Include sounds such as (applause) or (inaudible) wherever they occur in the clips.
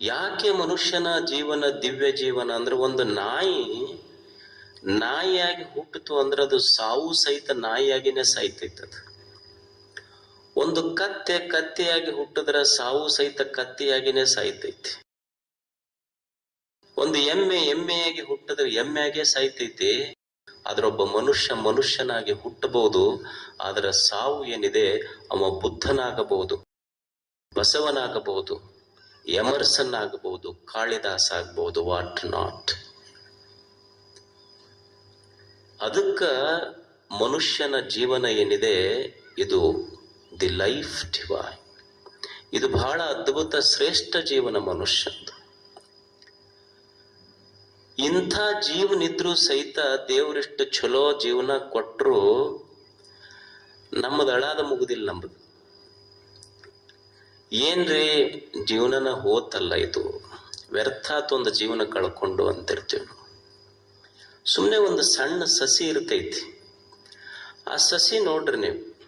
ಯಾಕೆ ಮನುಷ್ಯನ ಜೀವನ, ದಿವ್ಯ ಜೀವನ ಅಂದ್ರೆ ಒಂದು ನಾಯಿ, ನಾಯಿಯಾಗಿ ಹುಟ್ಟಿತು ಅಂದ್ರೆ ಅದು ಸಾವು ಸಹಿತ ನಾಯಿಯಾಗಿನೇ ಸಾಯ್ತೈತೆ ಅದು. ಒಂದು ಕತ್ತೆ ಕತ್ತೆಯಾಗಿ ಹುಟ್ಟಿದ್ರೆ ಸಾವು ಸಹಿತ ಕತ್ತೆಯಾಗಿನೇ ಸಾಯ್ತೈತಿ. ಒಂದು ಎಮ್ಮೆ ಎಮ್ಮೆಯಾಗಿ ಹುಟ್ಟಿದ್ರೆ ಎಮ್ಮೆಯಾಗೆ ಸಾಯ್ತೈತಿ. ಆದ್ರೊಬ್ಬ ಮನುಷ್ಯ ಮನುಷ್ಯನಾಗಿ ಹುಟ್ಟಬಹುದು, ಆದ್ರೆ ಸಾವು ಏನಿದೆ, ಅವ ಬುದ್ಧನಾಗಬಹುದು, ಬಸವನಾಗಬಹುದು. ಎಮರ್ಸನ್ ಆಗಬಹುದು ಕಾಳಿದಾಸ ಆಗ್ಬಹುದು ವಾಟ್ ನಾಟ್ ಅದಕ್ಕ ಮನುಷ್ಯನ ಜೀವನ ಏನಿದೆ? ಇದು ದಿ ಲೈಫ್ ಡಿವೈನ್ ಇದು ಬಹಳ ಅದ್ಭುತ, ಶ್ರೇಷ್ಠ ಜೀವನ ಮನುಷ್ಯಂದು. ಇಂಥ ಜೀವನಿದ್ರೂ ಸಹಿತ ದೇವರಿಷ್ಟು ಚಲೋ ಜೀವನ ಕೊಟ್ಟರು ನಮ್ಮದಳಾದ ಮುಗುದಿಲ್ಲ ನಮ್ಮದು ಏನ್ರಿ ಜೀವನನ ಹೋತಲ್ಲ ಇದು? ವ್ಯರ್ಥ ಒಂದು ಜೀವನ ಕಳ್ಕೊಂಡು ಅಂತಿರ್ತೀವಿ ಸುಮ್ಮನೆ ಒಂದು ಸಣ್ಣ ಸಸಿ ಇರ್ತೈತಿ. ಆ ಸಸಿ ನೋಡ್ರಿ ನೀವು.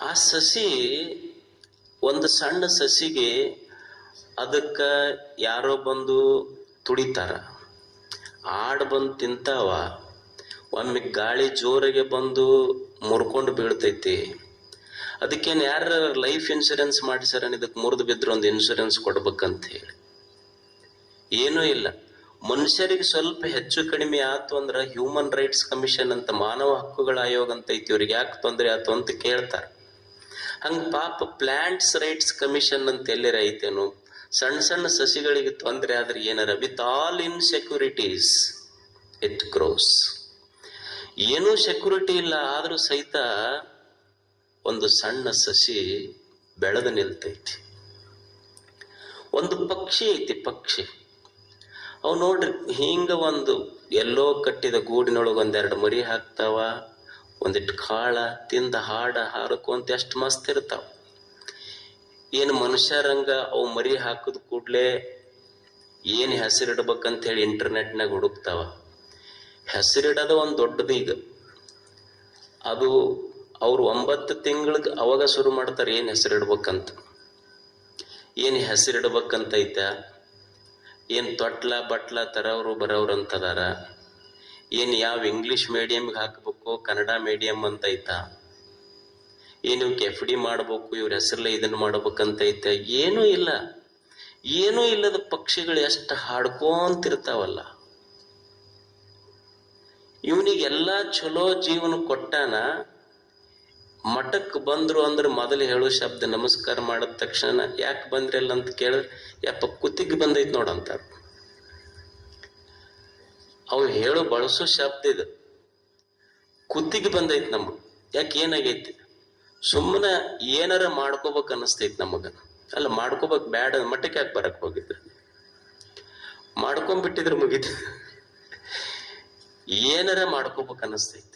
ಆ ಸಸಿ ಒಂದು ಸಣ್ಣ ಸಸಿಗೆ ಅದಕ್ಕೆ ಯಾರೋ ಬಂದು ತುಡಿತಾರ. ಆಡ್ ಬಂದು ತಿಂತಾವ. ಒಮ್ಮೆ ಗಾಳಿ ಜೋರಿಗೆ ಬಂದು ಮುರ್ಕೊಂಡು ಬೀಳ್ತೈತಿ. ಅದಕ್ಕೇನು ಯಾರ ಲೈಫ್ ಇನ್ಶೂರೆನ್ಸ್ ಮಾಡಿಸ್ಯಾರ ಇದಕ್ಕೆ ಮುರಿದು ಬಿದ್ರು ಒಂದು ಇನ್ಶೂರೆನ್ಸ್ ಕೊಡ್ಬೇಕಂತ ಹೇಳಿ. ಏನೂ ಇಲ್ಲ. ಮನುಷ್ಯರಿಗೆ ಸ್ವಲ್ಪ ಹೆಚ್ಚು ಕಡಿಮೆ ಆಯ್ತು ಅಂದ್ರೆ ಹ್ಯೂಮನ್ ರೈಟ್ಸ್ ಕಮಿಷನ್ ಅಂತ ಮಾನವ ಹಕ್ಕುಗಳ ಆಯೋಗ ಅಂತ ಐತಿ, ಇವ್ರಿಗೆ ಯಾಕೆ ತೊಂದರೆ ಆಯ್ತು ಅಂತ ಕೇಳ್ತಾರೆ. ಹಂಗ ಪಾಪ ಪ್ಲಾಂಟ್ಸ್ ರೈಟ್ಸ್ ಕಮಿಷನ್ ಅಂತ ಎಲ್ಲರ ಐತೇನು ಸಣ್ಣ ಸಣ್ಣ ಸಸಿಗಳಿಗೆ ತೊಂದರೆ ಆದ್ರೆ ಏನಾರ with all in securities it grows ಏನೂ ಸೆಕ್ಯೂರಿಟಿ ಇಲ್ಲ, ಆದರೂ ಸಹಿತ ಒಂದು ಸಣ್ಣ ಸಸಿ ಬೆಳೆದು ನಿಲ್ತೈತಿ. ಒಂದು ಪಕ್ಷಿ ಐತಿ, ಪಕ್ಷಿ. ಅವು ನೋಡ್ರಿ, ಹಿಂಗ ಒಂದು ಎಲ್ಲೋ ಕಟ್ಟಿದ ಗೂಡಿನೊಳಗೆ ಒಂದೆರಡು ಮರಿ ಹಾಕ್ತಾವ ಒಂದಿಟ್ಟು ಕಾಳ ತಿಂದ ಹಾಡ ಹಾರಕೊಂತ ಎಷ್ಟು ಮಸ್ತ್ ಇರ್ತಾವ. ಏನು ಮನುಷ್ಯರಂಗ ಅವು ಮರಿ ಹಾಕಿದ ಕೂಡ್ಲೆ ಏನು ಹೆಸರಿಡ್ಬೇಕಂತ ಹೇಳಿ ಇಂಟರ್ನೆಟ್ನಾಗ ಹುಡುಕ್ತಾವ. ಹೆಸರಿಡೋದು ಒಂದು ದೊಡ್ಡದು ಈಗ. ಅದು ಅವ್ರು ಒಂಬತ್ತು ತಿಂಗಳಿಗೆ ಅವಾಗ ಶುರು ಮಾಡ್ತಾರೆ ಏನು ಹೆಸರಿಡ್ಬೇಕಂತ. ಏನು ಹೆಸರಿಡ್ಬೇಕಂತ ಐತ ಏನು ತೊಟ್ಲ ಬಟ್ಲ ತರವ್ರು ಬರೋರು ಅಂತದಾರ ಏನು ಯಾವ ಇಂಗ್ಲಿಷ್ ಮೀಡಿಯಮ್ಗೆ ಹಾಕಬೇಕು ಕನ್ನಡ ಮೀಡಿಯಂ ಅಂತ ಐತಾ ಏನು ಎಫ್ ಡಿ ಮಾಡ್ಬೇಕು, ಇವ್ರ ಹೆಸರಲ್ಲೇ ಇದನ್ನು ಮಾಡ್ಬೇಕಂತ ಐತೆ ಏನೂ ಇಲ್ಲ. ಏನೂ ಇಲ್ಲದ ಪಕ್ಷಿಗಳು ಎಷ್ಟು ಹಾಡ್ಕೊಂತಿರ್ತಾವಲ್ಲ. ಇವನಿಗೆಲ್ಲ ಚಲೋ ಜೀವನ ಕೊಟ್ಟಾನ ಮಠಕ್ಕೆ ಬಂದ್ರು ಅಂದ್ರೆ ಮೊದಲು ಹೇಳೋ ಶಬ್ದ ನಮಸ್ಕಾರ ಮಾಡಿದ ತಕ್ಷಣ ಯಾಕೆ ಬಂದ್ರಲ್ಲ ಅಂತ ಕೇಳಿದ್ರೆ, ಯಪ್ಪ ಕುತ್ತಿಗೆ ಬಂದೈತ್ ನೋಡಂತಾರ ಅವು ಹೇಳೋ ಬಳಸೋ ಶಬ್ದ ಇದು. ಕುತ್ತಿಗೆ ಬಂದೈತ್ ನಮಗೆ. ಯಾಕೆ ಏನಾಗೈತಿ? ಸುಮ್ಮನೆ ಏನಾರ ಮಾಡ್ಕೋಬೇಕು ಅನಿಸ್ತೈತೆ ನಮಗ. ಅಲ್ಲ, ಮಾಡ್ಕೋಬೇಕು ಬ್ಯಾಡ ಮಠಕ್ಕೆ ಯಾಕೆ ಬರಕ್ ಹೋಗಿದ್ರು? ಮಾಡ್ಕೊಂಡ್ಬಿಟ್ಟಿದ್ರೆ ಮುಗೀತು. ಏನಾರ ಮಾಡ್ಕೋಬೇಕು ಅನ್ನಿಸ್ತೈತಿ.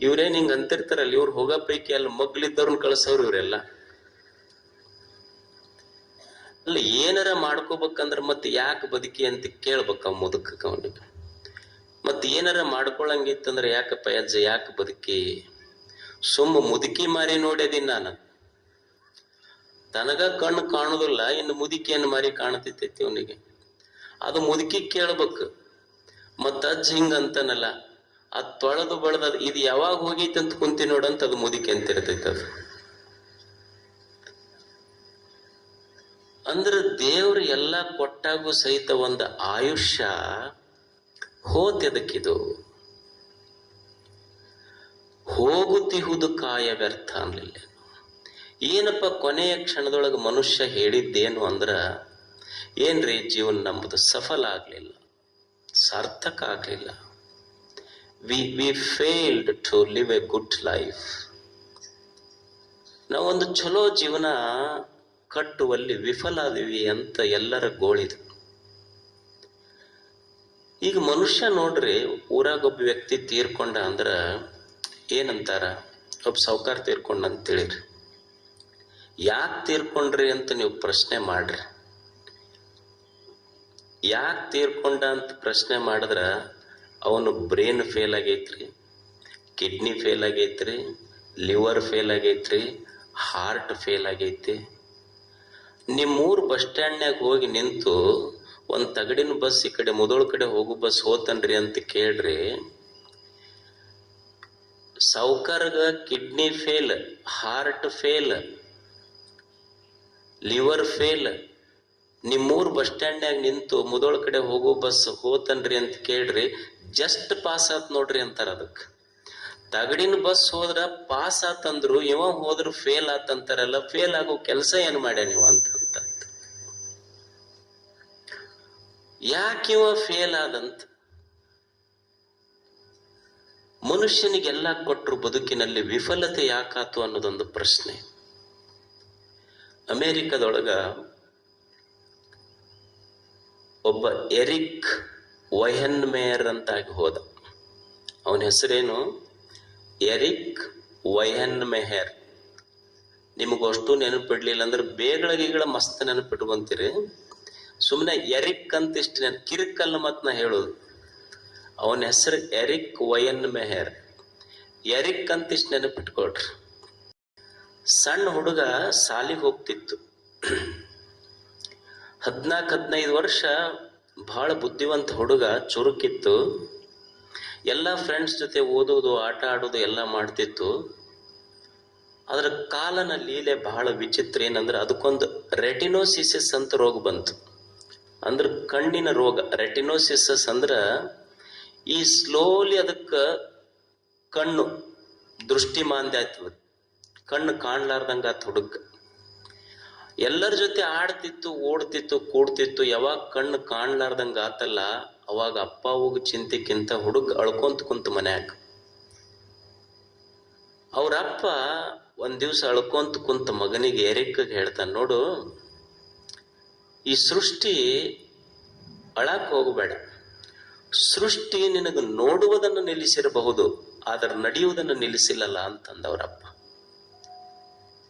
ಇವ್ರೇನ್ ಹಿಂಗ ಅಂತಿರ್ತಾರಲ್ಲ, ಇವ್ರು ಹೋಗೋ ಪೈಕಿ ಅಲ್ಲಿ ಮಗ್ಲಿದ್ದವ್ರನ್ನ ಕಳ್ಸೋರು ಇವರೆಲ್ಲ. ಅಲ್ಲ, ಏನಾರ ಮಾಡ್ಕೋಬೇಕಂದ್ರ ಮತ್ತೆ ಯಾಕೆ ಬದುಕಿ ಅಂತ ಕೇಳ್ಬೇಕ ಮುದುಕ ಅವನಿಗೆ. ಮತ್ತೆ ಏನಾರ ಮಾಡ್ಕೊಳ್ಳಂಗಿತ್ತಂದ್ರ ಯಾಕಪ್ಪ ಅಜ್ಜ, ಯಾಕೆ ಬದುಕಿ? ಸುಮ್ಮ ಮುದುಕಿ ಮಾರಿ ನೋಡ್ಯದೀನಿ ನಾನು. ತನಗ ಕಣ್ಣು ಕಾಣುದಿಲ್ಲ, ಇನ್ನು ಮುದುಕಿಯನ್ನು ಮಾರಿ ಕಾಣತೈತಿ ಅವನಿಗೆ. ಅದು ಮುದುಕಿ ಕೇಳ್ಬೇಕು. ಮತ್ತ ಅಜ್ಜ ಹಿಂಗ ಅಂತನಲ್ಲ ಅದ್ ತೊಳೆದು ಬಳದ ಇದು ಯಾವಾಗ ಹೋಗೈತಿ ಅಂತ ಕುಂತಿ ನೋಡಂತ ಅದು ಮುದಿಕೆ ಅಂತ ಇರ್ತೈತೆ ಅದು. ಅಂದ್ರೆ ದೇವ್ರು ಎಲ್ಲ ಕೊಟ್ಟಾಗೂ ಸಹಿತ ಒಂದು ಆಯುಷ್ಯ ಹೋತೆದಕ್ಕಿದು ಹೋಗುತ್ತಿಹುದು ಕಾಯ ವ್ಯರ್ಥ ಅನ್ಲಿಲ್ಲ. ಏನಪ್ಪ ಕೊನೆಯ ಕ್ಷಣದೊಳಗೆ ಮನುಷ್ಯ ಹೇಳಿದ್ದೇನು ಅಂದ್ರ, ಏನ್ರಿ ಜೀವನ ನಮ್ಮದು ಸಫಲ ಆಗ್ಲಿಲ್ಲ, ಸಾರ್ಥಕ ಆಗ್ಲಿಲ್ಲ. We we failed to live a good life ನಾವೊಂದು ಚಲೋ ಜೀವನ ಕಟ್ಟುವಲ್ಲಿ ವಿಫಲ ಆದಿವಿ ಅಂತ ಎಲ್ಲರ ಗೋಳಿದು ಈಗ ಮನುಷ್ಯ ನೋಡ್ರಿ, ಊರಾಗ ಒಬ್ಬ ವ್ಯಕ್ತಿ ತೀರ್ಕೊಂಡ ಅಂದ್ರ ಏನಂತಾರ? ಒಬ್ಬ ಸಾವುಕಾರ ತೀರ್ಕೊಂಡ ಅಂತ ತಿಳಿರಿ. ಯಾಕೆ ತೀರ್ಕೊಂಡ್ರಿ ಅಂತ ನೀವು ಪ್ರಶ್ನೆ ಮಾಡ್ರಿ. ಯಾಕೆ ತೀರ್ಕೊಂಡ ಅಂತ ಪ್ರಶ್ನೆ ಮಾಡಿದ್ರ ಅವನು ಬ್ರೇನ್ ಫೇಲ್ ಆಗೈತ್ರಿ, ಕಿಡ್ನಿ ಫೇಲ್ ಆಗೈತ್ರಿ, ಲಿವರ್ ಫೇಲ್ ಆಗೈತ್ರಿ, ಹಾರ್ಟ್ ಫೇಲ್ ಆಗೈತಿ. ನಿಮ್ಮೂರು ಬಸ್ ಸ್ಟ್ಯಾಂಡ್ನಾಗ ಹೋಗಿ ನಿಂತು ಒಂದು ತಗಡಿನ ಬಸ್ ಈ ಕಡೆ ಮುದೋಳ ಕಡೆ ಹೋಗು ಬಸ್ ಹೋತನ್ರಿ ಅಂತ ಕೇಳ್ರಿ. ಸೌಕರ್ಗ kidney fail, heart fail, liver fail, ನಿಮ್ಮೂರು ಬಸ್ ಸ್ಟ್ಯಾಂಡ್ನಾಗ ನಿಂತು ಮುದೋಳ ಕಡೆ ಹೋಗೋ ಬಸ್ ಹೋತನ್ರಿ ಅಂತ ಕೇಳ್ರಿ. ಜಸ್ಟ್ ಪಾಸ್ ಆತ್ ನೋಡ್ರಿ ಅಂತಾರ ಅದಕ್ಕೆ. ತಗಡಿನ ಬಸ್ ಹೋದ್ರ ಪಾಸ್ ಆತಂದ್ರು, ಇವ ಹೋದ್ರ ಫೇಲ್ ಆತಂತಾರಲ್ಲ ಫೇಲ್ ಆಗೋ ಕೆಲಸ ಏನ್ ಮಾಡ್ಯ ನೀವು ಅಂತ ಯಾಕೆ ಇವ ಫೇಲ್ ಆದಂತ? ಮನುಷ್ಯನಿಗೆಲ್ಲ ಕೊಟ್ಟರು ಬದುಕಿನಲ್ಲಿ ವಿಫಲತೆ ಯಾಕಾತು ಅನ್ನೋದೊಂದು ಪ್ರಶ್ನೆ. ಅಮೇರಿಕದೊಳಗ ಒಬ್ಬ ಎರಿಕ್ ವೈಹನ್ ಮೇಯರ್ ಅಂತಾಗಿ ಹೋದ. ಅವನ ಹೆಸರೇನು? ಎರಿಕ್ ವೈಹನ್ ಮೆಹರ್ ನಿಮಗಷ್ಟು ನೆನಪಿಡ್ಲಿಲ್ಲ ಅಂದ್ರೆ ಬೇಗಳ ಗಿಗಳ ಮಸ್ತ್ ನೆನಪಿಟ್ಕೊಂತೀರಿ ಸುಮ್ಮನೆ ಎರಿಕ್ ಅಂತ ಇಷ್ಟು ನೆನ್, ಕಿರಿಕಲ್ಲ ಮತ್ ನಾ ಹೇಳೋದು. ಅವನ ಹೆಸರು ಎರಿಕ್ ವಯನ್ ಮೆಹರ್ ಎರಿಕ್ ಅಂತ ಇಷ್ಟು ನೆನಪಿಟ್ಕೊಳ್ರಿ. ಸಣ್ಣ ಹುಡುಗ ಸಾಲಿಗೆ ಹೋಗ್ತಿತ್ತು. ಹದಿನಾಲ್ಕು ಹದಿನೈದು ವರ್ಷ ಬಹಳ ಬುದ್ಧಿವಂತ ಹುಡುಗ, ಚುರುಕಿತ್ತು. ಎಲ್ಲ ಫ್ರೆಂಡ್ಸ್ ಜೊತೆ ಓದೋದು ಆಟ ಆಡೋದು ಎಲ್ಲ ಮಾಡ್ತಿತ್ತು. ಅದರ ಕಾಲನ ಲೀಲೆ ಬಹಳ ವಿಚಿತ್ರ. ಏನಂದ್ರೆ ಅದಕ್ಕೊಂದು ರೆಟಿನೋಸಿಸಸ್ ಅಂತ ರೋಗ ಬಂತು. ಅಂದ್ರೆ ಕಣ್ಣಿನ ರೋಗ. ರೆಟಿನೋಸಿಸಸ್ ಅಂದ್ರೆ ಈ ಸ್ಲೋಲಿ ಅದಕ್ಕೆ ಕಣ್ಣು ದೃಷ್ಟಿ ಮಾಂದ್ಯ ಆಯ್ತದ ಕಣ್ಣು ಕಾಣ್ಲಾರ್ದಂಗ ಆತ ಹುಡುಗ. ಎಲ್ಲರ ಜೊತೆ ಆಡ್ತಿತ್ತು, ಓಡ್ತಿತ್ತು, ಕೂಡ್ತಿತ್ತು, ಯಾವಾಗ ಕಣ್ಣು ಕಾಣ್ಲಾರ್ದಂಗ ಆತಲ್ಲ, ಅವಾಗ ಅಪ್ಪ ಹೋಗಿ ಚಿಂತೆಕ್ಕಿಂತ ಹುಡುಗ ಅಳ್ಕೊಂತ ಕುಂತ ಮನ್ಯಾಗ. ಅವ್ರ ಅಪ್ಪ ಒಂದ್ ದಿವ್ಸ ಅಳ್ಕೊಂತ ಕುಂತ ಮಗನಿಗೆ ಎರಿಕ್ ಹೇಳ್ತಾನೆ, ನೋಡು, ಈ ಸೃಷ್ಟಿ ಅಳಕ್ ಹೋಗಬೇಡ. ಸೃಷ್ಟಿ ನಿನಗೆ ನೋಡುವುದನ್ನು ನಿಲ್ಲಿಸಿರಬಹುದು, ಆದ್ರೆ ನಡೆಯುವುದನ್ನು ನಿಲ್ಲಿಸಿಲ್ಲಲ್ಲ ಅಂತಂದವ್ರಪ್ಪ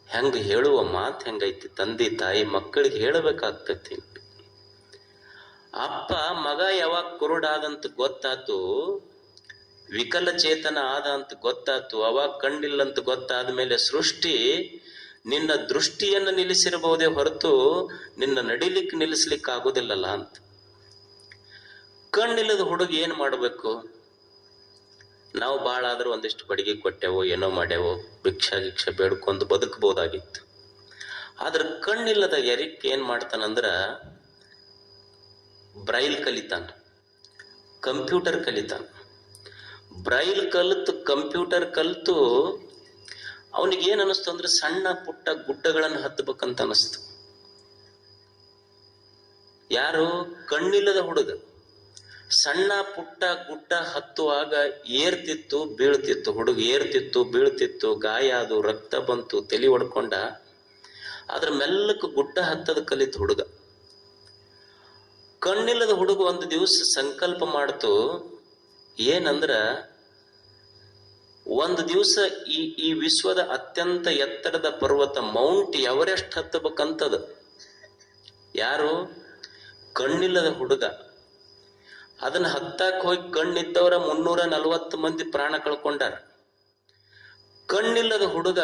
ಹೆಂಗ ಹೇಳುವ ಮಾತು ಹೆಂಗೈತಿ? ತಂದೆ, ತಾಯಿ, ಮಕ್ಕಳಿಗೆ ಹೇಳಬೇಕಾಗ್ತೈತಿ. ಅಪ್ಪ, ಮಗ ಯಾವಾಗ ಕುರುಡಾದಂತ ಗೊತ್ತಾತು, ವಿಕಲಚೇತನ ಆದ ಅಂತ ಗೊತ್ತಾತು, ಅವಾಗ ಕಂಡಿಲ್ಲಂತ ಗೊತ್ತಾದ ಮೇಲೆ ಸೃಷ್ಟಿ ನಿನ್ನ ದೃಷ್ಟಿಯನ್ನು ನಿಲ್ಲಿಸಿರಬಹುದೇ ಹೊರತು ನಿನ್ನ ನಡಿಲಿಕ್ಕೆ ನಿಲ್ಲಿಸ್ಲಿಕ್ಕೆ ಆಗೋದಿಲ್ಲಲ್ಲ ಅಂತ. ಕಣ್ಣಿಲ್ಲದ ಹುಡುಗ ಏನ್ ಮಾಡಬೇಕು? ನಾವು ಭಾಳ ಆದರೂ ಒಂದಿಷ್ಟು ಬಡಿಗೆ ಕೊಟ್ಟೆವು, ಏನೋ ಮಾಡೆವು ಭಿಕ್ಷಾ ಗಿಕ್ಷ ಬೇಡ್ಕೊಂಡು ಬದುಕಬಹುದಾಗಿತ್ತು ಆದ್ರೆ ಕಣ್ಣಿಲ್ಲದ ಎರಿಕ್ ಏನ್ ಮಾಡ್ತಾನಂದ್ರ ಬ್ರೈಲ್ ಕಲಿತಾನ. ಕಂಪ್ಯೂಟರ್ ಕಲಿತಾನ. ಬ್ರೈಲ್ ಕಲಿತು, ಕಂಪ್ಯೂಟರ್ ಕಲಿತು ಅವನಿಗೆ ಏನ್ ಅನಿಸ್ತು ಅಂದ್ರೆ ಸಣ್ಣ ಪುಟ್ಟ ಗುಡ್ಡಗಳನ್ನು ಹತ್ತಬೇಕಂತ ಅನಿಸ್ತು. ಯಾರು? ಕಣ್ಣಿಲ್ಲದ ಹುಡುಗ. ಸಣ್ಣ ಪುಟ್ಟ ಗುಡ್ಡ ಹತ್ತುವಾಗ ಏರ್ತಿತ್ತು, ಬೀಳ್ತಿತ್ತು. ಹುಡುಗ ಏರ್ತಿತ್ತು, ಬೀಳ್ತಿತ್ತು. ಗಾಯ ಅದು ರಕ್ತ ಬಂತು, ತಲೆ ಹೊಡ್ಕೊಂಡ ಅದ್ರ ಮೆಲ್ಲಕ್ಕೆ ಗುಡ್ಡ ಹತ್ತದ ಕಲಿತು ಹುಡುಗ. ಕಣ್ಣಿಲ್ಲದ ಹುಡುಗ ಒಂದು ದಿವಸ ಸಂಕಲ್ಪ ಮಾಡ್ತು, ಏನಂದ್ರ ಒಂದು ದಿವಸ ಈ ಈ ವಿಶ್ವದ ಅತ್ಯಂತ ಎತ್ತರದ ಪರ್ವತ ಮೌಂಟ್ ಎವರೆಸ್ಟ್ ಹತ್ತಬೇಕಂತದ. ಯಾರು? ಕಣ್ಣಿಲ್ಲದ ಹುಡುಗ. ಅದನ್ನ ಹತ್ತಾಕ್ ಹೋಗಿ ಕಣ್ಣಿದ್ದವರ ಮುನ್ನೂರ ನಲವತ್ತು ಮಂದಿ ಪ್ರಾಣ ಕಳ್ಕೊಂಡಾರ. ಕಣ್ಣಿಲ್ಲದ ಹುಡುಗ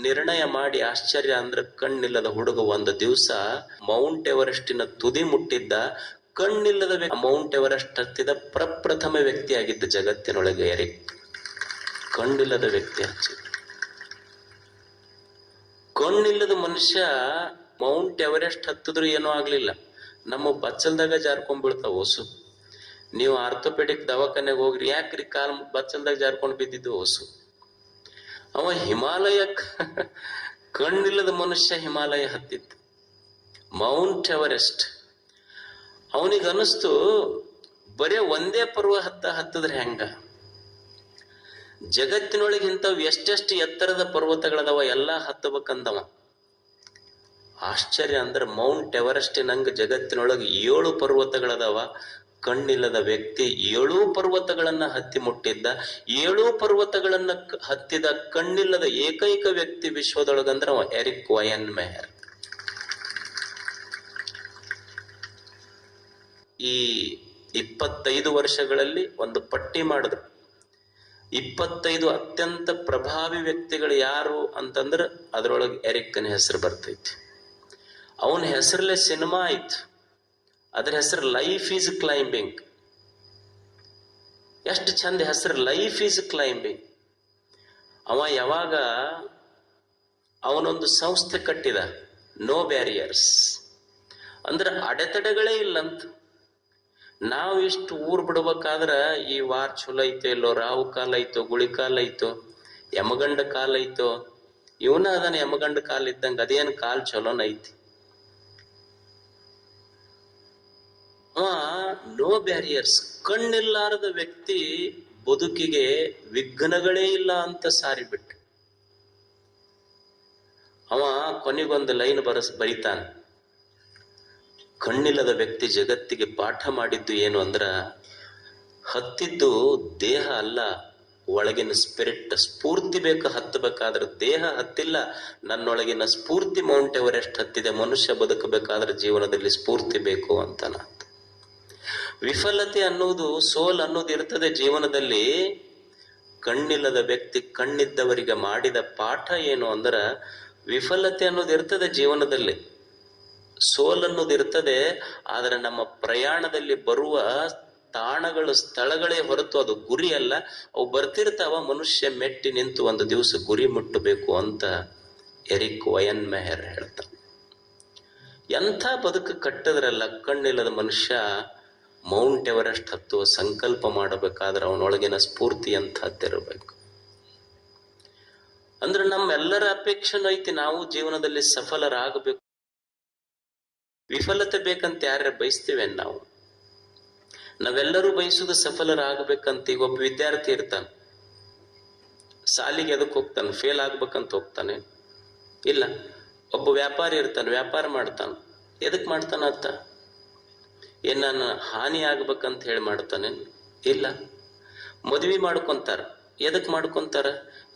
ನಿರ್ಣಯ ಮಾಡಿ ಆಶ್ಚರ್ಯ ಅಂದ್ರೆ ಕಣ್ಣಿಲ್ಲದ ಹುಡುಗ ಒಂದು ದಿವಸ ಮೌಂಟ್ ಎವರೆಸ್ಟಿನ ತುದಿ ಮುಟ್ಟಿದ್ದ ಕಣ್ಣಿಲ್ಲದ ಮೌಂಟ್ ಎವರೆಸ್ಟ್ ಹತ್ತಿದ ಪ್ರಪ್ರಥಮ ವ್ಯಕ್ತಿ ಆಗಿದ್ದ ಜಗತ್ತಿನೊಳಗೆ ಎರಿಕ್. ಕಣ್ಣಿಲ್ಲದ ವ್ಯಕ್ತಿ ಹಚ್ಚಿ ಕಣ್ಣಿಲ್ಲದ ಮನುಷ್ಯ ಮೌಂಟ್ ಎವರೆಸ್ಟ್ ಹತ್ತಿದ್ರು ಏನೂ ಆಗ್ಲಿಲ್ಲ. ನಮ್ಮ ಬಚ್ಚಲ್ದಾಗ ಜಾರ್ಕೊಂಡ್ಬಿಡ್ತಾವ ಹೊಸು ನೀವು ಆರ್ಥೋಪೆಡಿಕ್ ದವಾಖಾನೆಗೆ ಹೋಗ್ರಿ. ಯಾಕ್ರಿ ಕಾಲ್ ಬಚ್ಚಲ್ದಾಗ ಜಾರ್ಕೊಂಡ್ ಬಿದ್ದಿದ್ದು ಹೊಸು? ಅವ ಹಿಮಾಲಯ ಕಣ್ಣಿಲ್ಲದ ಮನುಷ್ಯ ಹಿಮಾಲಯ ಹತ್ತಿತ್ತು. Mount Everest. ಅವನಿಗೆ ಅನಿಸ್ತು, ಬರೇ ಒಂದೇ ಪರ್ವ ಹತ್ತ ಹತ್ತದ್ರೆ ಹೆಂಗ? ಜಗತ್ತಿನೊಳಗೆ ಇಂಥವು ಎಷ್ಟೆಷ್ಟು ಎತ್ತರದ ಪರ್ವತಗಳದವ, ಎಲ್ಲ ಹತ್ತಬೇಕಂದವ. ಆಶ್ಚರ್ಯ ಅಂದ್ರೆ ಮೌಂಟ್ ಎವರೆಸ್ಟ್ ನಂಗೆ ಜಗತ್ತಿನೊಳಗೆ ಏಳು ಪರ್ವತಗಳದವ ಕಣ್ಣಿಲ್ಲದ ವ್ಯಕ್ತಿ ಏಳು ಪರ್ವತಗಳನ್ನ ಹತ್ತಿ ಮುಟ್ಟಿದ್ದ, ಏಳು ಪರ್ವತಗಳನ್ನ ಹತ್ತಿದ ಕಣ್ಣಿಲ್ಲದ ಏಕೈಕ ವ್ಯಕ್ತಿ ವಿಶ್ವದೊಳಗಂದ್ರ ಅವ ಎರಿಕ್ ವಯನ್ ಮೆಹರ್. ಈ ಇಪ್ಪತ್ತೈದು ವರ್ಷಗಳಲ್ಲಿ ಒಂದು ಪಟ್ಟಿ ಮಾಡಿದ್ರು. ಇಪ್ಪತ್ತೈದು ಅತ್ಯಂತ ಪ್ರಭಾವಿ ವ್ಯಕ್ತಿಗಳು ಯಾರು ಅಂತಂದ್ರ ಅದ್ರೊಳಗೆ ಎರಿಕ್ಕನ ಹೆಸರು ಬರ್ತೈತಿ. ಅವನ ಹೆಸರಲ್ಲೇ ಸಿನಿಮಾ ಆಯ್ತು. ಅದ್ರ ಹೆಸರು ಲೈಫ್ ಈಸ್ ಕ್ಲೈಂಬಿಂಗ್ ಎಷ್ಟು ಚಂದ ಹೆಸರು ಲೈಫ್ ಈಸ್ ಕ್ಲೈಂಬಿಂಗ್ ಅವ ಯಾವಾಗ ಅವನೊಂದು ಸಂಸ್ಥೆ ಕಟ್ಟಿದ? ನೋ ಬ್ಯಾರಿಯರ್ಸ್ ಅಂದ್ರೆ ಅಡೆತಡೆಗಳೇ ಇಲ್ಲಂತ. ನಾವು ಇಷ್ಟು ಊರ್ ಬಿಡ್ಬೇಕಾದ್ರೆ ಈ ವಾರ ಚಲೋ ಐತೋ ಇಲ್ಲೋ ರಾವು ಕಾಲ ಐತೋ, ಗುಳಿ ಕಾಲ ಐತೋ, ಯಮಗಂಡ ಕಾಲ ಐತೋ, ಇವನ ಅದನ್ನ ಯಮಗಂಡ ಕಾಲ ಇದ್ದಂಗ ಅದೇನು ಕಾಲ್ ಚಲೋನ ಐತಿ? ಅವ ನೋ ಬ್ಯಾರಿಯರ್ಸ್ ಕಣ್ಣಿಲ್ಲಾರದ ವ್ಯಕ್ತಿ ಬದುಕಿಗೆ ವಿಘ್ನಗಳೇ ಇಲ್ಲ ಅಂತ ಸಾರಿಬಿಟ್ಟ ಅವ ಕೊನೆಗೊಂದು ಲೈನ್ ಬರಸ್ ಬರಿತಾನ. ಕಣ್ಣಿಲ್ಲದ ವ್ಯಕ್ತಿ ಜಗತ್ತಿಗೆ ಪಾಠ ಮಾಡಿದ್ದು ಏನು ಅಂದ್ರ, ಹತ್ತಿದ್ದು ದೇಹ ಅಲ್ಲ, ಒಳಗಿನ ಸ್ಪಿರಿಟ್ ಸ್ಫೂರ್ತಿ ಬೇಕು ಹತ್ತಬೇಕಾದ್ರೆ ದೇಹ ಹತ್ತಿಲ್ಲ, ನನ್ನೊಳಗಿನ ಸ್ಫೂರ್ತಿ ಮೌಂಟ್ ಎವರೆಸ್ಟ್ ಹತ್ತಿದೆ, ಮನುಷ್ಯ ಬದುಕಬೇಕಾದ್ರೆ ಜೀವನದಲ್ಲಿ ಸ್ಫೂರ್ತಿ ಬೇಕು ಅಂತನ ವಿಫಲತೆ ಅನ್ನೋದು ಸೋಲ್ ಅನ್ನೋದು ಇರ್ತದೆ ಜೀವನದಲ್ಲಿ. ಕಣ್ಣಿಲ್ಲದ ವ್ಯಕ್ತಿ ಕಣ್ಣಿದ್ದವರಿಗೆ ಮಾಡಿದ ಪಾಠ ಏನು ಅಂದ್ರೆ ವಿಫಲತೆ ಅನ್ನೋದು ಇರ್ತದೆ ಜೀವನದಲ್ಲಿ. ಸೋಲ್ ಅನ್ನೋದು ಇರ್ತದೆ, ಆದರೆ ನಮ್ಮ ಪ್ರಯಾಣದಲ್ಲಿ ಬರುವ ತಾಣಗಳು, ಸ್ಥಳಗಳೇ ಹೊರತು ಅದು ಗುರಿ ಅಲ್ಲ. ಅವು ಬರ್ತಿರ್ತಾವ, ಮನುಷ್ಯ ಮೆಟ್ಟಿ ನಿಂತು ಒಂದು ದಿವಸ ಗುರಿ ಮುಟ್ಟಬೇಕು ಅಂತ ಎರಿಕ್ ವಯನ್ ಮೆಹರ್ ಹೇಳ್ತಾನೆ. ಎಂಥ ಬದುಕು ಕಟ್ಟಿದ್ರಲ್ಲ ಕಣ್ಣಿಲ್ಲದ ಮನುಷ್ಯ ಮೌಂಟ್ ಎವರೆಸ್ಟ್ ಹತ್ತುವ ಸಂಕಲ್ಪ ಮಾಡಬೇಕಾದ್ರೆ ಅವನೊಳಗಿನ ಸ್ಫೂರ್ತಿ ಎಂಥದ್ದಿರಬೇಕು ಅಂದ್ರೆ ನಮ್ಮೆಲ್ಲರ ಅಪೇಕ್ಷೆನೂ ಐತಿ ನಾವು ಜೀವನದಲ್ಲಿ ಸಫಲರಾಗಬೇಕು. ವಿಫಲತೆ ಬೇಕಂತ ಯಾರ್ಯಾರು ಬಯಸ್ತೇವೆ ನಾವು? ನಾವೆಲ್ಲರೂ ಬಯಸುದು ಸಫಲರಾಗಬೇಕಂತ ಈಗ ಒಬ್ಬ ವಿದ್ಯಾರ್ಥಿ ಇರ್ತಾನೆ. ಸಾಲಿಗೆ ಅದಕ್ಕೆ ಹೋಗ್ತಾನೆ? ಫೇಲ್ ಆಗ್ಬೇಕಂತ ಹೋಗ್ತಾನೆ. ಇಲ್ಲ, ಒಬ್ಬ ವ್ಯಾಪಾರಿ ಇರ್ತಾನೆ, ವ್ಯಾಪಾರ ಮಾಡ್ತಾನೆ. ಎದಕ್ ಮಾಡ್ತಾನ ಅಂತ? ಏನ್ ನಾನು ಹಾನಿ ಆಗ್ಬೇಕಂತ ಹೇಳಿ ಮಾಡ್ತಾನೆ ಇಲ್ಲ. ಮದ್ವಿ ಮಾಡ್ಕೊಂತಾರ. ಎದಕ್ ಮಾಡ್ಕೊಂತಾರ?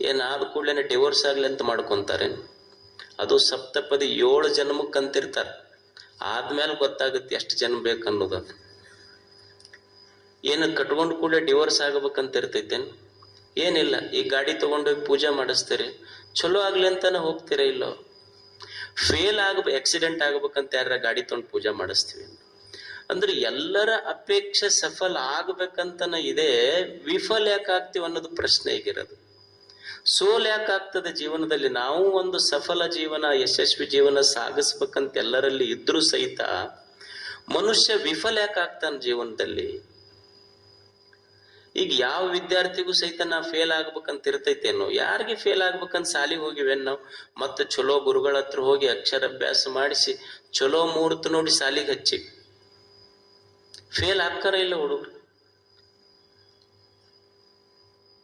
ಏನ್ ಆದ ಕೂಡಲೇ ಡಿವೋರ್ಸ್ ಆಗ್ಲಿ ಅಂತ ಮಾಡ್ಕೊಂತಾರೆ. ಅದು ಸಪ್ತಪದಿ ಏಳು ಜನ್ಮಕ್ಕಂತಿರ್ತಾರ. ಆದ್ಮೇಲೆ ಗೊತ್ತಾಗುತ್ತೆ ಎಷ್ಟು ಜನ್ಮ ಬೇಕನ್ನೋದು ಅದು. ಏನು ಕಟ್ಕೊಂಡು ಕೂಡ ಡಿವೋರ್ಸ್ ಆಗ್ಬೇಕಂತ ಇರ್ತೈತೇನು ಏನಿಲ್ಲ. ಈ ಗಾಡಿ ತಗೊಂಡೋಗಿ ಪೂಜೆ ಮಾಡಿಸ್ತೀರಿ. ಚಲೋ ಆಗ್ಲಿ ಅಂತಾನೆ ಹೋಗ್ತೀರಾ ಇಲ್ಲೋ? ಫೇಲ್ ಆಗ್ಬೇಕು ಆಕ್ಸಿಡೆಂಟ್ ಆಗ್ಬೇಕಂತ ಯಾರ ಗಾಡಿ ತಗೊಂಡು ಪೂಜೆ ಮಾಡಿಸ್ತೀವಿ? ಅಂದ್ರೆ ಎಲ್ಲರ ಅಪೇಕ್ಷೆ ಸಫಲ ಆಗ್ಬೇಕಂತನ ಇದೆ ವಿಫಲ ಯಾಕೆ ಆಗ್ತೀವಿ ಅನ್ನೋದು ಪ್ರಶ್ನೆ ಈಗಿರೋದು. ಸೋಲ್ ಯಾಕೆ ಆಗ್ತದೆ ಜೀವನದಲ್ಲಿ? ನಾವು ಒಂದು ಸಫಲ ಜೀವನ, ಯಶಸ್ವಿ ಜೀವನ ಸಾಗಿಸ್ಬೇಕಂತ ಎಲ್ಲರಲ್ಲಿ ಇದ್ರೂ ಸಹಿತ ಮನುಷ್ಯ ವಿಫಲ ಯಾಕೆ ಆಗ್ತಾನೆ ಜೀವನದಲ್ಲಿ? ಈಗ ಯಾವ ವಿದ್ಯಾರ್ಥಿಗೂ ಸಹಿತ ನಾ ಫೇಲ್ ಆಗ್ಬೇಕಂತ ಇರ್ತೈತೇನು ಯಾರಿಗೆ ಫೇಲ್ ಆಗ್ಬೇಕಂತ ಸಾಲಿಗೆ ಹೋಗಿವೇನು ನಾವು ಮತ್ತೆ ಚಲೋ ಗುರುಗಳ ಹತ್ರ ಹೋಗಿ ಅಕ್ಷರಾಭ್ಯಾಸ ಮಾಡಿಸಿ ಚಲೋ ಮುಹೂರ್ತ ನೋಡಿ ಸಾಲಿಗೆ ಹಚ್ಚಿ. ಫೇಲ್ ಆಗ್ತಾರ ಇಲ್ಲ ಹುಡುಗರು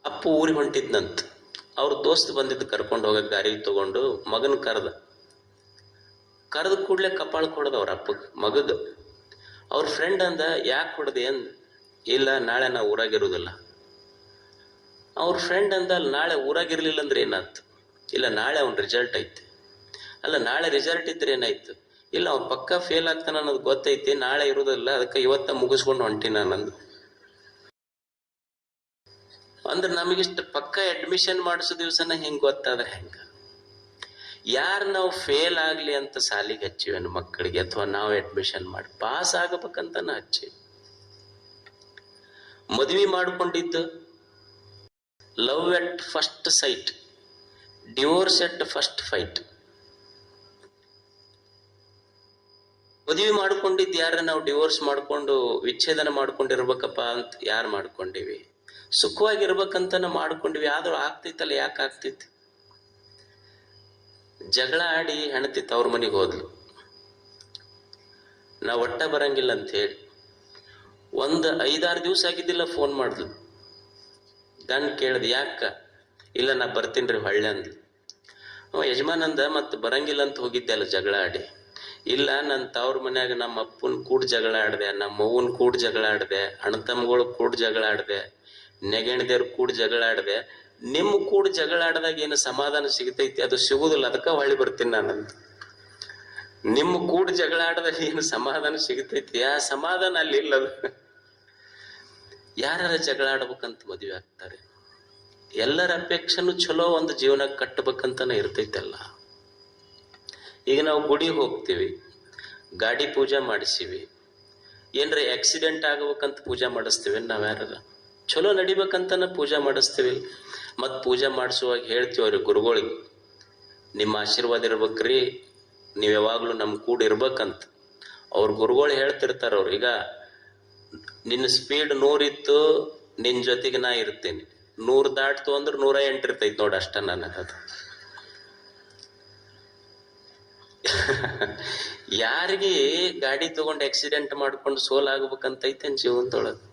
ಅಪ್ಪು ಊರಿ ಹೊಂಟಿದ್ನಂತ. ಅವ್ರ ದೋಸ್ತ್ ಬಂದಿದ್ದು ಕರ್ಕೊಂಡು ಹೋಗಕ್ಕೆ ಗಾರಿಗೆ ತಗೊಂಡು ಮಗನ ಕರೆದ. ಕರೆದ ಕೂಡ್ಲೆ ಕಪಾಳ ಕೊಡದ ಅವ್ರ ಅಪ್ಪಗೆ ಮಗಗ ಅವ್ರ ಫ್ರೆಂಡ್ ಅಂದ, ಯಾಕೆ ಕೊಡದೆ? ಅಂದ, ಇಲ್ಲ, ನಾಳೆ ನಾ ಊರಾಗಿರುವುದಿಲ್ಲ ಅವ್ರ ಫ್ರೆಂಡ್ ಅಂದ, ಅಲ್ಲಿ, ನಾಳೆ ಊರಾಗಿರ್ಲಿಲ್ಲ ಅಂದ್ರೆ ಏನಾಯ್ತು? ಇಲ್ಲ, ನಾಳೆ ಅವ್ನ ರಿಸಲ್ಟ್ ಐತೆ. ಅಲ್ಲ, ನಾಳೆ ರಿಸಲ್ಟ್ ಇದ್ರೆ ಏನಾಯ್ತು? ಇಲ್ಲ, ಅವ್ನು ಪಕ್ಕ ಫೇಲ್ ಆಗ್ತಾನ ಅನ್ನೋದು ಗೊತ್ತೈತಿ, ನಾಳೆ ಇರೋದಿಲ್ಲ, ಅದಕ್ಕೆ ಇವತ್ತ ಮುಗಿಸ್ಕೊಂಡು ಹೊಂಟಿ ನಾನಂದು ಅಂದ್ರೆ ನಮಗಿಷ್ಟು ಪಕ್ಕ ಅಡ್ಮಿಷನ್ ಮಾಡಿಸೋ ದಿವಸನ ಹೆಂಗ್ ಗೊತ್ತಾದ್ರೆ ಹೆಂಗ? ಯಾರು ನಾವು ಫೇಲ್ ಆಗ್ಲಿ ಅಂತ ಸಾಲಿಗೆ ಹಚ್ಚಿವೇನು ಮಕ್ಕಳಿಗೆ, ಅಥವಾ ನಾವು ಅಡ್ಮಿಷನ್ ಮಾಡಿ ಪಾಸ್ ಆಗಬೇಕಂತನ ಹಚ್ಚಿ ಮದ್ವಿ ಮಾಡ್ಕೊಂಡಿದ್ದು love at first sight divorce at first fight ಮದುವೆ ಮಾಡ್ಕೊಂಡಿದ್ದು ಯಾರ ನಾವು ಡಿವೋರ್ಸ್ ಮಾಡ್ಕೊಂಡು ವಿಚ್ಛೇದನ ಮಾಡ್ಕೊಂಡಿರ್ಬೇಕಪ್ಪ ಅಂತ ಯಾರು ಮಾಡ್ಕೊಂಡಿವಿ? ಸುಖವಾಗಿರ್ಬೇಕಂತ ಮಾಡ್ಕೊಂಡಿವಿ. ಆದ್ರೂ ಆಗ್ತಿತ್ತಲ್ಲ, ಯಾಕೆ ಆಗ್ತಿತ್ತು? ಜಗಳ ಆಡಿ ಹೆಣತಿ ಅವ್ರ ಮನೆಗೆ ಹೋದ್ಲು. ನಾ ಒಟ್ಟ ಬರಂಗಿಲ್ಲ ಅಂತ ಹೇಳಿ. ಒಂದು ಐದಾರು ದಿವಸ ಆಗಿದ್ದಿಲ್ಲ ಫೋನ್ ಮಾಡಿದ್ಲು. ಗಂಡ್ ಕೇಳ್ದ, ಯಾಕ? ಇಲ್ಲ, ನಾ ಬರ್ತೀನ್ರಿ ಹೊಳ್ಳೆ ಅಂದ್ಲು. ಯಜಮಾನಂದ, ಮತ್ತೆ ಬರಂಗಿಲ್ಲ ಅಂತ ಹೋಗಿದ್ದೆ ಅಲ್ಲ ಜಗಳ ಆಡಿ. ಇಲ್ಲ ನನ್ನ ತವ್ರ ಮನ್ಯಾಗ ನಮ್ಮ ಅಪ್ಪನ ಕೂಡ ಜಗಳ ಆಡ್ದೆ, ನಮ್ಮ ಅವ್ವನ ಕೂಡ ಜಗಳ ಆಡ್ದೆ, ಅಣ್ಣ ಕೂಡ ಜಗಳ ಆಡ್ದೆ ನೆಗೆಣದೇವ್ರ ಕೂಡ ಜಗಳ ಆಡ್ದೆ ನಿಮ್ಮ ಕೂಡ ಜಗಳ ಆಡ್ದಾಗ ಏನು ಸಮಾಧಾನ ಸಿಗತೈತಿ? ಅದು ಸಿಗುದಿಲ್ಲ, ಅದಕ್ಕ ಹೊಳ್ಳಿ ಬರ್ತೀನಿ ನಾನಂತ ನಿಮ್ಮ ಕೂಡ ಜಗಳ ಆಡ್ದಾಗ ಏನು ಸಮಾಧಾನ ಸಿಗತೈತಿ? ಆ ಸಮಾಧಾನ ಅಲ್ಲಿ ಇಲ್ಲ ಯಾರ್ಯಾರ ಜಗಳ ಆಡ್ಬೇಕಂತ ಮದುವೆ ಆಗ್ತಾರೆ? ಎಲ್ಲರ ಅಪೇಕ್ಷೆನೂ ಚಲೋ ಒಂದು ಜೀವನ ಕಟ್ಟಬೇಕಂತನೇ ಇರ್ತೈತಲ್ಲ. ಈಗ ನಾವು ಗುಡಿಗೆ ಹೋಗ್ತೀವಿ, ಗಾಡಿ ಪೂಜೆ ಮಾಡಿಸಿವಿ. ಏನ್ರ ಆಕ್ಸಿಡೆಂಟ್ ಆಗ್ಬೇಕಂತ ಪೂಜೆ ಮಾಡಿಸ್ತೀವಿ ನಾವ್ಯಾರ ಚಲೋ ನಡಿಬೇಕಂತನ ಪೂಜೆ ಮಾಡಿಸ್ತೀವಿ. ಮತ್ತು ಪೂಜೆ ಮಾಡಿಸುವಾಗ ಹೇಳ್ತೀವಿ ಅವ್ರಿಗೆ ಗುರುಗಳಿಗೆ ನಿಮ್ಮ ಆಶೀರ್ವಾದ ಇರ್ಬೇಕ್ರಿ, ನೀವು ಯಾವಾಗಲೂ ನಮ್ಮ ಕೂಡ ಇರ್ಬೇಕಂತ. ಅವ್ರ ಗುರುಗಳು ಹೇಳ್ತಿರ್ತಾರ ಅವ್ರು, ಈಗ ನಿನ್ನ ಸ್ಪೀಡ್ ನೂರಿತ್ತು ನಿನ್ನ ಜೊತೆಗೆ ನಾ ಇರ್ತೀನಿ. ನೂರು ದಾಟ್ತು ಅಂದ್ರೆ ನೂರ ಎಂಟು ಇರ್ತೈತಿ ನೋಡಿ ಅಷ್ಟ ನನಗದು (laughs) ಯಾರಿಗೆ ಗಾಡಿ ತಗೊಂಡು ಆಕ್ಸಿಡೆಂಟ್ ಮಾಡ್ಕೊಂಡು ಸೋಲಾಗಬೇಕಂತೈತೆ ಜೀವನದೊಳಗೆ?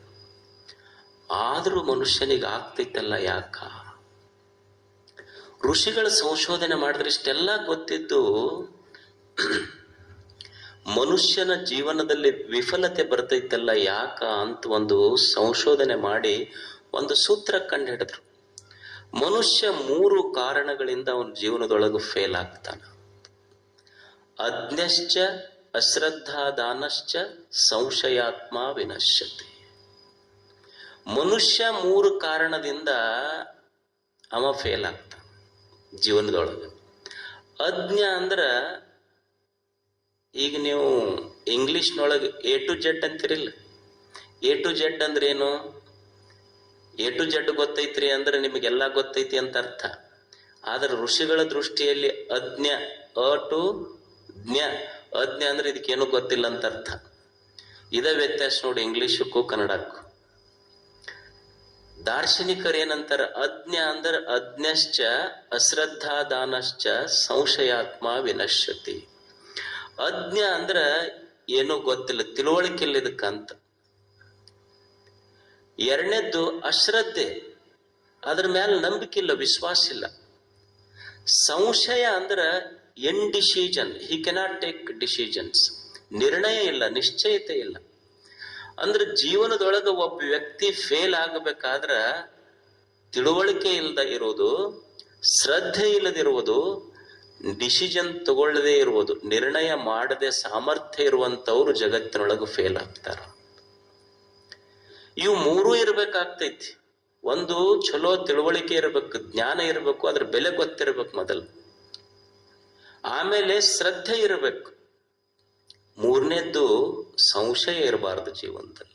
ಆದ್ರೂ ಮನುಷ್ಯನಿಗೆ ಆಗ್ತೈತಲ್ಲ ಯಾಕ? ಋಷಿಗಳ ಸಂಶೋಧನೆ ಮಾಡಿದ್ರೆ ಇಷ್ಟೆಲ್ಲ ಗೊತ್ತಿದ್ದು, (clears throat) ಮನುಷ್ಯನ ಜೀವನದಲ್ಲಿ ವಿಫಲತೆ ಬರ್ತೈತಲ್ಲ ಯಾಕ ಅಂತ ಒಂದು ಸಂಶೋಧನೆ ಮಾಡಿ ಒಂದು ಸೂತ್ರ ಕಂಡು ಹಿಡಿದ್ರು ಮನುಷ್ಯ ಮೂರು ಕಾರಣಗಳಿಂದ ಅವನ ಜೀವನದೊಳಗೆ ಫೇಲ್ ಆಗ್ತಾನ. ಅಜ್ಞಶ್ಚ ಅಶ್ರದ್ಧಾದಾನಶ್ಚ ಸಂಶಯಾತ್ಮ ವಿನಶ್ಯತೆ. ಮನುಷ್ಯ ಮೂರು ಕಾರಣದಿಂದ ಅವ ಫೇಲ್ ಆಗ್ತಾನ ಜೀವನದೊಳಗೆ. ಅಜ್ಞ ಅಂದ್ರ ಈಗ ನೀವು ಇಂಗ್ಲಿಷ್ನೊಳಗೆ ಎ ಟು ಜೆಡ್ ಅಂತಿರಿಲ್ಲ. ಎ ಟು ಜೆಡ್ ಅಂದ್ರೆ ಏನು? ಎ ಟು ಜೆಡ್ ಗೊತ್ತೈತ್ರಿ ಅಂದ್ರೆ ನಿಮಗೆಲ್ಲ ಗೊತ್ತೈತಿ ಅಂತ ಅರ್ಥ. ಆದ್ರೆ ಋಷಿಗಳ ದೃಷ್ಟಿಯಲ್ಲಿ ಅಜ್ಞ ಅ ಟು ಜ್ಞ ಅಜ್ಞ ಅಂದ್ರೆ ಇದಕ್ಕೇನು ಗೊತ್ತಿಲ್ಲ ಅಂತ ಅರ್ಥ. ಇದ ವ್ಯತ್ಯಾಸ ನೋಡಿ ಇಂಗ್ಲಿಷಕ್ಕೂ ಕನ್ನಡಕ್ಕೂ. ದಾರ್ಶನಿಕರು ಏನಂತಾರ ಅಜ್ಞ ಅಂದ್ರೆ ಅಜ್ಞಶ್ಚ, ಅಶ್ರದ್ಧಾದಾನಶ್ಚ, ಸಂಶಯಾತ್ಮ ವಿನಶ್ಯತಿ. ಅಜ್ಞ ಅಂದ್ರ ಏನು ಗೊತ್ತಿಲ್ಲ ತಿಳುವಳಿಕೆ ಇಲ್ಲ ಇದಕ್ಕಂತ ಎರಡನೇದ್ದು ಅಶ್ರದ್ಧೆ. ಅದ್ರ ಮೇಲೆ ನಂಬಿಕೆ ಇಲ್ಲ, ವಿಶ್ವಾಸ ಇಲ್ಲ. ಸಂಶಯ ಅಂದ್ರ indecision he cannot take decisions ನಿರ್ಣಯ ಇಲ್ಲ, ನಿಶ್ಚಯತೆ ಇಲ್ಲ. ಅಂದ್ರೆ ಜೀವನದೊಳಗ ಒಬ್ಬ ವ್ಯಕ್ತಿ ಫೇಲ್ ಆಗಬೇಕಾದ್ರ ತಿಳುವಳಿಕೆ ಇಲ್ಲದ ಇರುವುದು, ಶ್ರದ್ಧೆ ಇಲ್ಲದಿರುವುದು ಡಿಸಿಷನ್ ತಗೊಳ್ಳದೆ ಇರುವುದು, ನಿರ್ಣಯ ಮಾಡದೆ ಸಾಮರ್ಥ್ಯ ಇರುವಂತವ್ರು ಜಗತ್ತಿನೊಳಗೆ ಫೇಲ್ ಆಗ್ತಾರ. ಇವು ಮೂರೂ ಇರ್ಬೇಕಾಗ್ತೈತಿ. ಒಂದು, ಚಲೋ ತಿಳುವಳಿಕೆ ಇರಬೇಕು, ಜ್ಞಾನ ಇರಬೇಕು, ಅದ್ರ ಬೆಲೆ ಗೊತ್ತಿರಬೇಕು ಮೊದಲು. ಆಮೇಲೆ ಶ್ರದ್ಧೆ ಇರಬೇಕು. ಮೂರನೇದ್ದು ಸಂಶಯ ಇರಬಾರದು ಜೀವನದಲ್ಲಿ